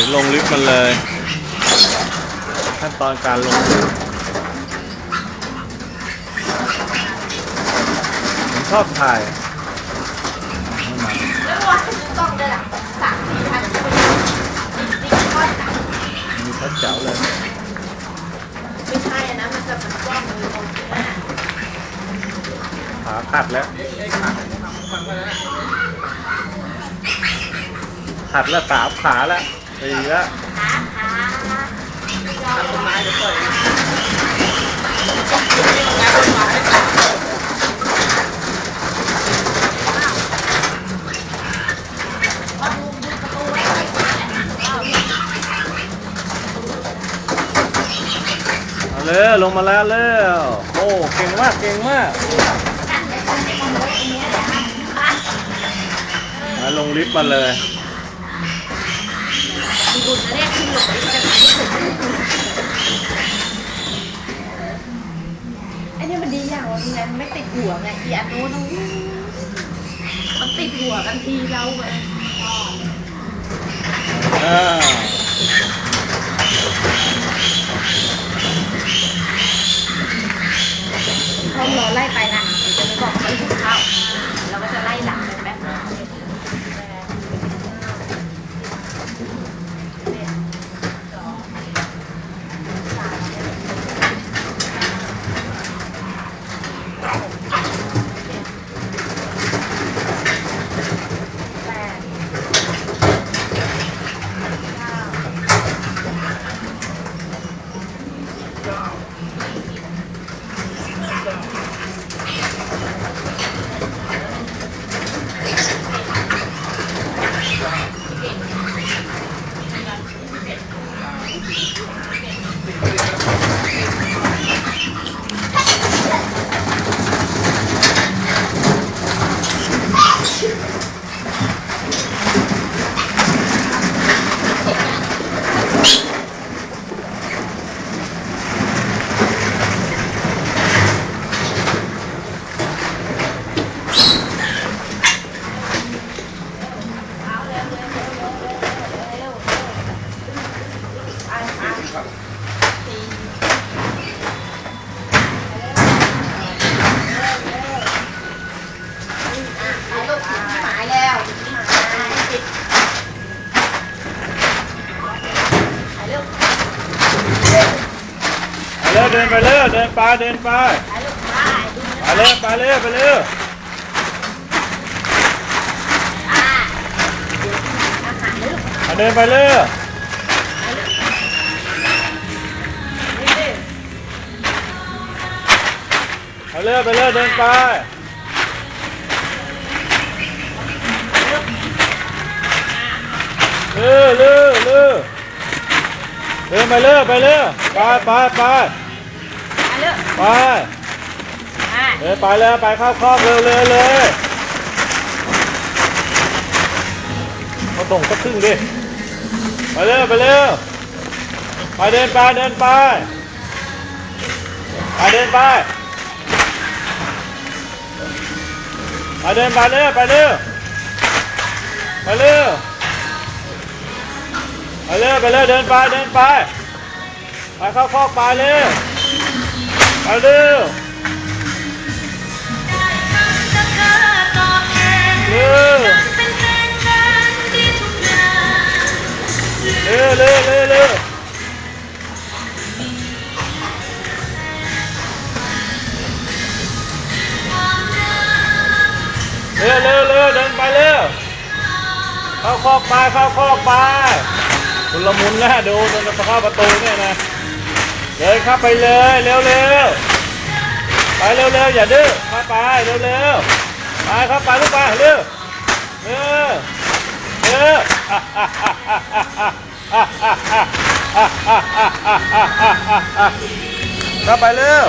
ดี๋ยวลงลิฟต์มันเลย ขั้นตอนการลงผมชอบถ่ายมีพัดเจ๋าเลยไม่ใช่นะมันจะกล้องมือขาขัดแล้วขัดแล้วสามขาแล้ว ตีแล้วเลยลงมาแล้วเลยโอ้ เก่งมาก เก่งมาก มาลงลิฟต์มาเลย บุญนะเนี่ยขึ้นหลงไปจะไหนอันนี้มันดีอย่างว่ามีนั้นไม่ติดหัวไงอีอันโน้นมันติดหัวกันทีเราเลยอ่ารอไล่ไปนะเดี๋ยวจะไปบอกเขาถึงเข้าเราก็จะไล่หลังไปแป๊บนึงแปดเก้า ลูกหมายแล้วหมายติดถ่ายลูก ไป เดินไปเร็วเดินไปเดินไปถ่ายลูกถ่ายไปเร็วไปเร็วไปเร็วอ่อาหารลูกเดินไปเร็วถ่ายลูกนี่ดิไปเร็วไปเร็วเดินไปเร็วเร็วเร็วเดินไปเร็วไปเร็วไปไปไป ไปอ่าเดินไปแล้วไปเข้าคอกเร็วเร็วเลยมาส่งสักครึ่งดิไปเร็วไปเร็วไปเดินไปเดินไปไปเดินไปไปเดินไปเร็วไปเร็วไปเร็วไปเร็วไปเร็วเดินไปเดินไปไปเข้าคอกไปเร็ว ไปเร็วเร็วเร็วเร็วเร็วเร็วเร็วเร็วเร็วเดินไปเร็วเข้าคอกไปเข้าคอกไปคุณละมุนแล้วดูตรงจะเข้าประตูเนี่ยนะ เดินเข้าไปเลยเร็วเร็วไปเร็วเร็วอย่าดื้อไปไปเร็วเร็วไปเข้าไปลูกไปเร็วเร็วเร็วเข้าไปเร็ว